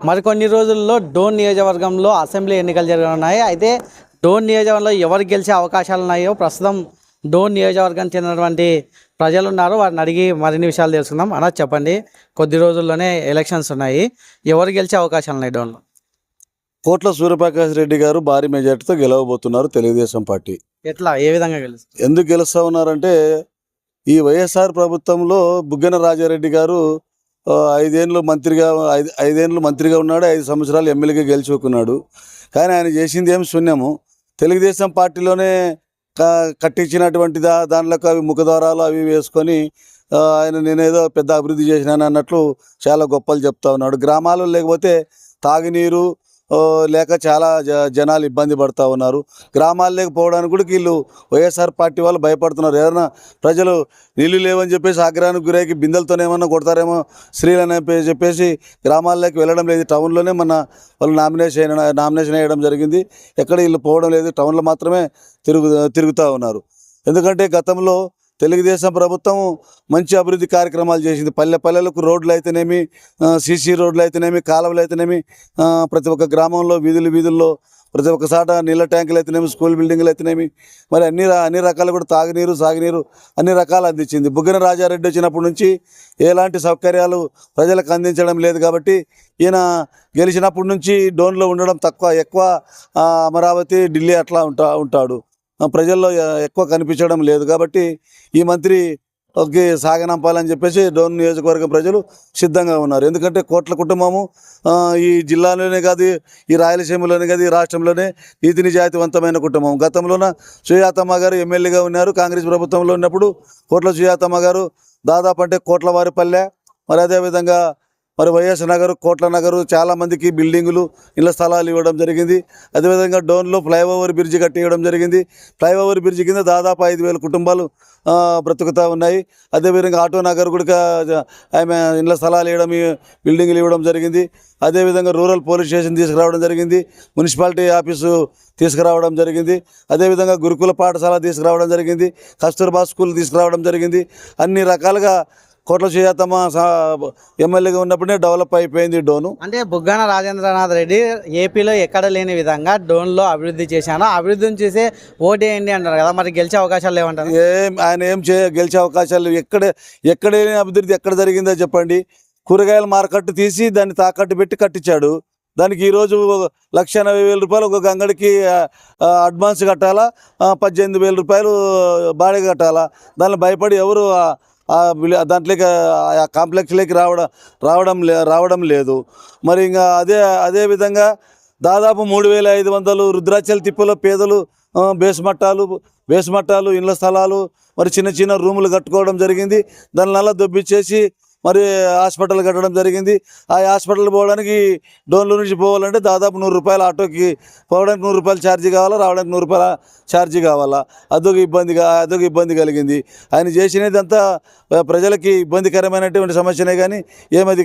మరికొన్ని రోజుల్లో డోన్ నియోజకవర్గంలో అసెంబ్లీ ఎన్నికలు జరగనున్నాయి. అయితే డోన్ నియోజకవర్గంలో ఎవరు గెలిచే అవకాశాలు ఉన్నాయో ప్రస్తుతం డోన్ నియోజకవర్గం చెందినటువంటి ప్రజలు ఉన్నారు. వారిని అడిగి మరిన్ని విషయాలు తెలుసుకుందాం. అలా చెప్పండి. కొద్ది రోజుల్లోనే ఎలక్షన్స్ ఉన్నాయి. ఎవరు గెలిచే అవకాశాలు ఉన్నాయి డోన్లో? కోట్ల సూర్యప్రకాష్ రెడ్డి గారు భారీ మెజార్టీతో గెలవబోతున్నారు తెలుగుదేశం పార్టీ. ఎట్లా? ఏ విధంగా గెలుస్తారు? ఎందుకు గెలుస్తా ఉన్నారంటే ఈ వైఎస్ఆర్ ప్రభుత్వంలో బుగ్గన రాజారెడ్డి గారు ఐదేళ్ళు మంత్రిగా ఐదు ఐదేళ్ళు మంత్రిగా ఉన్నాడు ఐదు సంవత్సరాలు ఎమ్మెల్యేగా గెలుచుకున్నాడు కానీ ఆయన చేసింది ఏం శూన్యము. తెలుగుదేశం పార్టీలోనే క- కట్టించినటువంటి దా దానిలోకి అవి ముఖద్వారాలు అవి వేసుకొని ఆయన నేనేదో పెద్ద అభివృద్ధి చేసినాను అన్నట్లు చాలా గొప్పలు చెప్తా ఉన్నాడు. గ్రామాల్లో లేకపోతే తాగునీరు లేక చాలా జ జనాలు ఇబ్బంది పడుతూ ఉన్నారు. గ్రామాల్లోకి పోవడానికి కూడా వీళ్ళు వైఎస్ఆర్ పార్టీ వాళ్ళు భయపడుతున్నారు. ఏదైనా ప్రజలు నీళ్ళు లేవని చెప్పేసి ఆగ్రహానికి గురైకి బిందెలతోనే ఏమన్నా కొడతారేమో స్త్రీలని చెప్పేసి గ్రామాల్లోకి వెళ్ళడం లేదు. టౌన్లోనే మన వాళ్ళు నామినేషన్ నామినేషన్ వేయడం జరిగింది. ఎక్కడ వీళ్ళు పోవడం లేదు. టౌన్లో మాత్రమే తిరుగు తిరుగుతూ ఉన్నారు. ఎందుకంటే గతంలో తెలుగుదేశం ప్రభుత్వం మంచి అభివృద్ధి కార్యక్రమాలు చేసింది. పల్లె పల్లెలకు రోడ్లు అయితేనేమి సీసీ రోడ్లు అయితేనేమి కాలువలు అయితేనేమి ప్రతి ఒక్క గ్రామంలో వీధులు వీధుల్లో ప్రతి ఒక్క సాట నీళ్ళ ట్యాంకులు అయితేనేమి స్కూల్ బిల్డింగ్లు అయితేనేమి మరి అన్ని అన్ని రకాలు కూడా తాగునీరు సాగునీరు అన్ని రకాలు అందించింది. బుగ్గన రాజారెడ్డి వచ్చినప్పటి నుంచి ఎలాంటి సౌకర్యాలు ప్రజలకు అందించడం లేదు కాబట్టి ఈయన గెలిచినప్పటి నుంచి డోన్లో ఉండడం తక్కువ ఎక్కువ అమరావతి ఢిల్లీ అట్లా ఉంటా ఉంటాడు. ప్రజల్లో ఎక్కువ కనిపించడం లేదు కాబట్టి ఈ మంత్రి సాగనంపాలని చెప్పేసి డోన్ నియోజకవర్గం ప్రజలు సిద్ధంగా ఉన్నారు. ఎందుకంటే కోట్ల కుటుంబము ఈ జిల్లాలోనే కాదు ఈ రాయలసీమలోనే కాదు ఈ రాష్ట్రంలోనే నీతి నిజాయితీవంతమైన కుటుంబం. గతంలోన సుజాతమ్మ గారు ఎమ్మెల్యేగా ఉన్నారు కాంగ్రెస్ ప్రభుత్వంలో ఉన్నప్పుడు కోట్ల సుజాతమ్మ గారు దాదాపు అంటే కోట్ల వారిపల్లె మరి అదేవిధంగా మరి వైఎస్ నగర్ కోట్ల నగరు చాలామందికి బిల్డింగులు ఇళ్ళ స్థలాలు ఇవ్వడం జరిగింది. అదేవిధంగా డోన్లో ఫ్లైఓవర్ బ్రిడ్జి కట్టి జరిగింది. ఫ్లైఓవర్ బ్రిడ్జి కింద దాదాపు ఐదు కుటుంబాలు బ్రతుకుతూ ఉన్నాయి. అదేవిధంగా ఆటో నగర్ కూడా ఆమె ఇళ్ళ స్థలాలు ఇవ్వడం బిల్డింగులు ఇవ్వడం జరిగింది. అదేవిధంగా రూరల్ పోలీస్ స్టేషన్ తీసుకురావడం జరిగింది. మున్సిపాలిటీ ఆఫీసు తీసుకురావడం జరిగింది. అదేవిధంగా గురుకుల పాఠశాల తీసుకురావడం జరిగింది. కస్తూర్బా స్కూల్ తీసుకురావడం జరిగింది. అన్ని రకాలుగా కోట్ల చేతమ్మ ఎమ్మెల్యేగా ఉన్నప్పుడే డెవలప్ అయిపోయింది డోను. అంటే బుగ్గాన రాజేంద్రనాథ్ రెడ్డి ఏపీలో ఎక్కడ లేని విధంగా డోన్లో అభివృద్ధి చేశాను. అభివృద్ధిని చూసే ఓటేయండి అంటారు కదా? మరి గెలిచే అవకాశాలు లేవంటారు? ఏం ఆయన ఏం చే గెలిచే అవకాశాలు. ఎక్కడ ఎక్కడ అభివృద్ధి ఎక్కడ జరిగిందో చెప్పండి. కూరగాయల మార్కెట్ తీసి దాన్ని తాకట్టు పెట్టి కట్టించాడు. దానికి ఈరోజు లక్ష ఎనభై వేల రూపాయలు ఒక గంగడికి అడ్వాన్స్ కట్టాలా? పద్దెనిమిది వేల రూపాయలు బాడీ కట్టాలా? దాన్ని భయపడి ఎవరు దాంట్లోకి ఆ కాంప్లెక్స్లోకి రావడం రావడం లే రావడం లేదు. మరి ఇంకా అదే అదే విధంగా దాదాపు మూడు వేల ఐదు వందలు రుద్రాచల తిప్పలో పేదలు ఆ, బేస్మట్టాలు బేస్మట్టాలు ఇళ్ళ స్థలాలు మరి చిన్న చిన్న రూములు కట్టుకోవడం జరిగింది. దాని నల్ల దొబ్బిచ్చేసి మరి హాస్పిటల్ కట్టడం జరిగింది. ఆ హాస్పిటల్ పోవడానికి డోన్లో నుంచి పోవాలంటే దాదాపు నూరు రూపాయలు ఆటోకి పోవడానికి నూరు రూపాయలు ఛార్జీ కావాలా? రావడానికి నూరు రూపాయల ఛార్జీ కావాలా? అదొక ఇబ్బందిగా అదొక ఇబ్బంది కలిగింది. ఆయన చేసినదంతా ప్రజలకి ఇబ్బందికరమైనటువంటి సమస్యనే కానీ ఏమది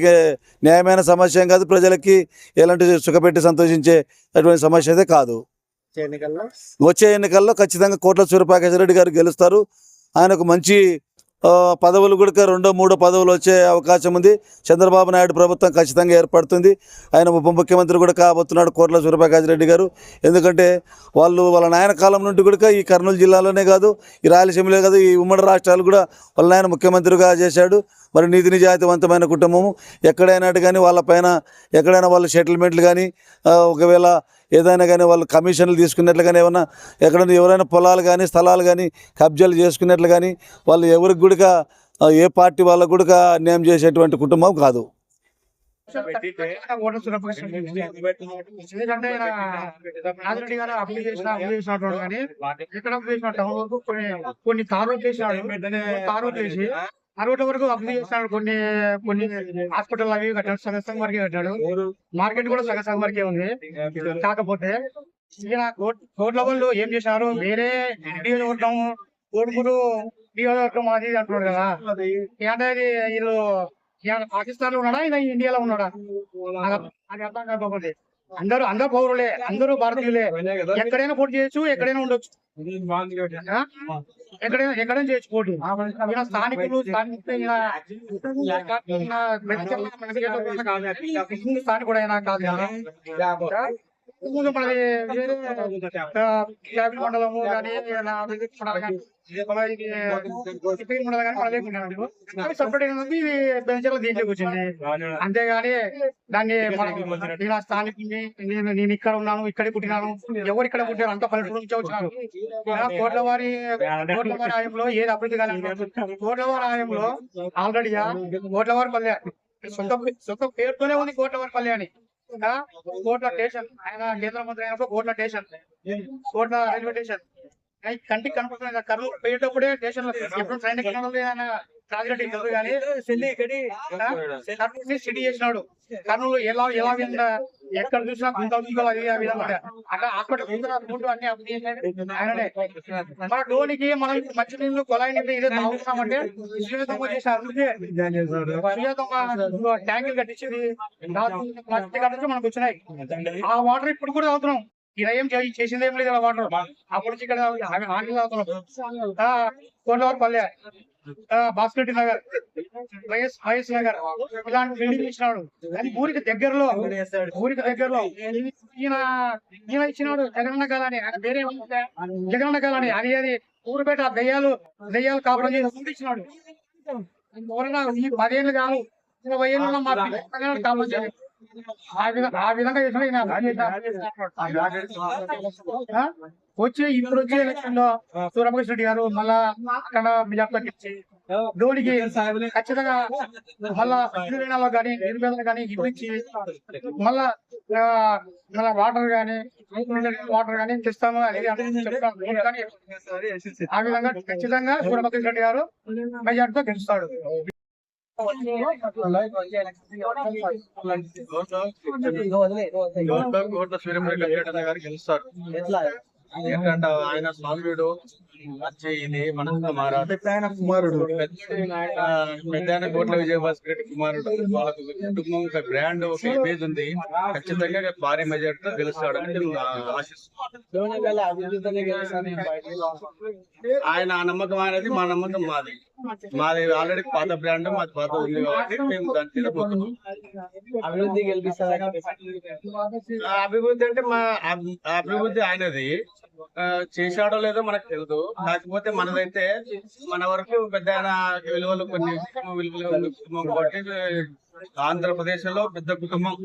న్యాయమైన సమస్య కాదు. ప్రజలకి ఎలాంటి సుఖపెట్టి సంతోషించే అటువంటి సమస్య అయితే కాదు. వచ్చే ఎన్నికల్లో ఖచ్చితంగా కోట్ల సూర్యప్రకాశ్ రెడ్డి గారు గెలుస్తారు. ఆయనకు మంచి పదవులు కూడా రెండో మూడో పదవులు వచ్చే అవకాశం ఉంది. చంద్రబాబు నాయుడు ప్రభుత్వం ఖచ్చితంగా ఏర్పడుతుంది. ఆయన ఉప ముఖ్యమంత్రి కూడా కాబోతున్నాడు కోట్ల సూర్యప్రకాష్ రెడ్డి గారు. ఎందుకంటే వాళ్ళు వాళ్ళ నాయన కాలం నుండి కూడా ఈ కర్నూలు జిల్లాలోనే కాదు ఈ రాయలసీమలో కాదు ఈ ఉమ్మడి రాష్ట్రాలు కూడా వాళ్ళ నాయన ముఖ్యమంత్రిగా చేశాడు. మరి నీతి నిజాయితీవంతమైన కుటుంబము. ఎక్కడైనా కానీ వాళ్ళపైన ఎక్కడైనా వాళ్ళ సెటిల్మెంట్లు కానీ ఒకవేళ ఏదైనా కానీ వాళ్ళు కమిషన్లు తీసుకున్నట్లు కానీ ఏమన్నా ఎక్కడైనా ఎవరైనా పొలాలు కానీ స్థలాలు కానీ కబ్జాలు చేసుకున్నట్లు కానీ వాళ్ళు ఎవరికి కూడా ఏ పార్టీ వాళ్ళకు కూడా అన్యాయం చేసేటువంటి కుటుంబం కాదు. ఎందుకంటే గారు చేసిన కానీ ఇక్కడ కొన్ని తారు రోడ్లు తారు రోడ్ల వరకు అభివృద్ధి చేసినాడు కొన్ని కొన్ని హాస్పిటల్ అవి కట్టాడు సగం సగం వరకే కట్టాడు. మార్కెట్ కూడా సగం సగం వరకే ఉంది. కాకపోతే ఈయన కోట్ల వాళ్ళు ఏం చేసినారు వేరే నియోజకవర్గం నియోజకవర్గం అది అంటున్నాడు కదా. అంటే వీళ్ళు పాకిస్తాన్లో ఉన్నాడా? ఈయన ఇండియాలో ఉన్నాడా? అది అర్థం కాకపోతే. అందరూ అందరూ పౌరులే అందరూ భారతీయులే. ఎక్కడైనా పోటీ చేయొచ్చు ఎక్కడైనా ఉండొచ్చు? ఎక్కడైనా ఎక్కడైనా చేయొచ్చు పోటీ. స్థానికులు స్థానికులు మెడికల్ కాదు. స్థానికుడు అయినా కాదు ఈయన. ముందు మనది వేరే ఆ, క్యాబిన్ మండలము కానీ మండలం కానీ మండలం కానీ మన లేకుండా సపరేట్ అయినది ఇది బెంచర్లో దీంట్లోకి వచ్చింది అంతేగాని దాన్ని ఇలా స్థానికుని నేను నేను ఇక్కడ ఉన్నాను ఇక్కడే పుట్టినాను. ఎవరు ఇక్కడ పుట్టారు? అంత పల్లెటూరు నుంచి వచ్చినారు ఇలా కోట్ల వారి కోట్ల వారి ఆయంలో ఏది అభివృద్ధి కానీ కోట్ల వారి ఆయంలో ఆల్రెడీ కోట్ల వారి పల్లె సొంత సొంత పేరుతోనే ఉంది కోట్ల వారి పల్లె అని. కోట్ల స్టేషన్. ఆయన కేంద్ర మంత్రి అయినప్పుడు కోట్ల స్టేషన్. కోట్ల రైల్వే స్టేషన్. కంటికి కనపడుతుంది కర్రలు పోయేటప్పుడే స్టేషన్లో ఆయన సిటీ చేసినాడు. కర్నూలు ఎలా ఎలా విందా ఎక్కడ చూసినా గుంత విధంగా హాస్పిటల్ ముందు అన్ని చేసినాడు ఆయననే. మన డోనికి మనం మంచి నీళ్ళు కొలాయి నీళ్ళు ఇదే తాగుతున్నామంటే ట్యాంకులు కట్టించింది. ప్లాస్టిక్ కట్టించి మనకు వచ్చినాయి. ఆ వాటర్ ఇప్పుడు కూడా తాగుతున్నాం. ఇలా ఏం చేసి- చేసింది ఏం లేదు వాటర్. అప్పుడు ఇక్కడ ఆటలు తాగుతున్నాం. పల్లె. భాస్కర్ నగర్ వైఎస్ వైఎస్ నగర్ ఇలాంటి బిల్డింగ్ ఇచ్చినాడు అది ఊరికి దగ్గరలో ఊరికి దగ్గరలో. ఈయన ఈయన ఇచ్చినాడు జగనన్న కాలని వేరే ఉంటే జగనన్న కాలని అది అది ఊరు బయట దయ్యాలు దయ్యాలు కాపురం చేసి ఇచ్చినాడు ఎవరైనా ఈ పదేళ్ళు కాదు ఇరవై ఏళ్ళు మా పిల్లలు కాపురం చేయాలి ఆ విధంగా చేసిన? వచ్చి ఇప్పుడు వచ్చే ఎలక్షన్లో సూర్యప్రకాష్ రెడ్డి గారు మళ్ళా అక్కడ మెజార్టీ ఇచ్చి ధోనికి ఖచ్చితంగా మళ్ళా ఇరువేణాలో కానీ నిరుపేదలు కానీ ఇప్పించి మళ్ళా మళ్ళా వాటర్ కానీ వాటర్ కానీ తెస్తాము అనేది ఆ విధంగా ఖచ్చితంగా సూర్యప్రకాష్ రెడ్డి గారు మెజార్టీతో గెలుస్తాడు కోట్ల సూర్యమరెడ్డి వెంకటన్న గారు గెలుస్తారు ఏంటంటే ఆయన స్వామియుడు వచ్చి ఇది మనసులో మారాడు ఆయన కుమారుడు పెద్ద కోట్ల విజయభాస్కర్ రెడ్డి కుమారుడు వాళ్ళకు కుటుంబం ఒక బ్రాండ్ ఒక ఇమేజ్ ఉంది ఖచ్చితంగా భారీ మెజార్టీతో తో గెలుస్తాడు ఆశిస్తున్నాను ఆయన నమ్మకం అనేది మా నమ్మకం మాది. మాది ఆల్రెడీ పాత బ్రాండ్ మాది పాత ఉంది కాబట్టి మేము దాని అభివృద్ధి గెలిపిస్తారు? ఆ అభివృద్ధి అంటే మా అభివృద్ధి ఆయనది. చేశాడో లేదో మనకు తెలియదు కాకపోతే మనదైతే మన వరకు పెద్ద ఆయన విలువలు కొన్ని విలువలు కాబట్టి ఆంధ్రప్రదేశ్లో పెద్ద కుటుంబం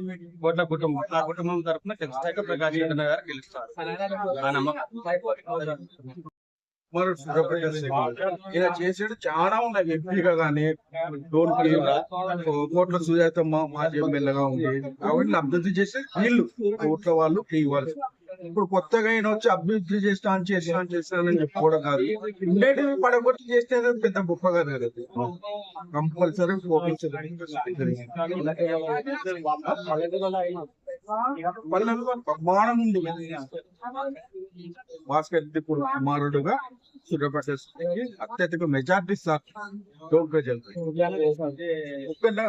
కోట్ల కుటుంబం. ఆ కుటుంబం తరఫున ఖచ్చితంగా రెడ్డి గారు గెలుస్తారు. కుమారుడు. ఈయన చేసాడు చాలా ఉన్నాయి ఎంపీగా గానీ డోన్ కోట్ల సుజాతమ్మ మాజీ ఎమ్మెల్యేగా ఉంది. కాబట్టి అభివృద్ధి చేస్తే వీళ్ళు కోట్ల వాళ్ళు టీ వాళ్ళు. ఇప్పుడు కొత్తగా ఈయన వచ్చి అభివృద్ధి చేస్తాను చేస్తాను చేస్తానని చెప్పుకోవడం కాదు. ఉండేటివి పడగొట్టి చేస్తే పెద్ద గొప్ప కాదు కదా. కంపల్సరీ పల్లెల్లో ప్రమాణం ఉంది భాస్కర్ రెడ్డి ఇప్పుడు కుమారుడుగా సూర్యప్రకాశ్ రెడ్డికి అత్యధిక మెజార్టీ సార్ డోన్ ప్రజలు ఒక్కళ్ళ